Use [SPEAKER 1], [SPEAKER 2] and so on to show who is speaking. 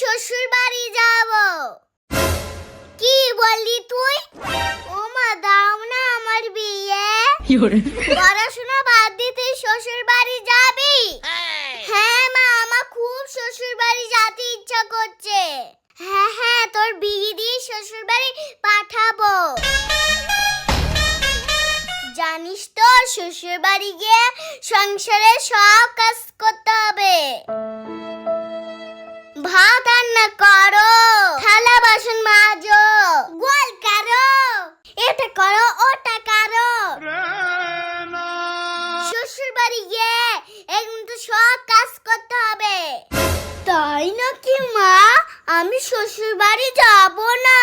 [SPEAKER 1] শ্বশুর বাড়ি যাব কি বললি তুই? ও মা দাও না আমার বিয়ে। পড়াশোনা বাদ দিয়ে তুই শ্বশুর বাড়ি যাবি হ্যাঁ মা আমার খুব শ্বশুর বাড়ি যেতে ইচ্ছা করছে। হ্যাঁ হ্যাঁ তোর বিয়ে দিয়ে শ্বশুর বাড়ি পাঠাবো। জানিস তো শ্বশুর বাড়ি গিয়ে সংসারে সব কাজ করতে হবে। ভাত রান্না করো। থালা বাসন মাজো। গোল করো। এটা করো ওটা করো। শ্বশুর বাড়ি গিয়ে এখন তো সব কাজ করতে হবে। তাই নাকি মা? আমি শ্বশুর বাড়ি যাব না।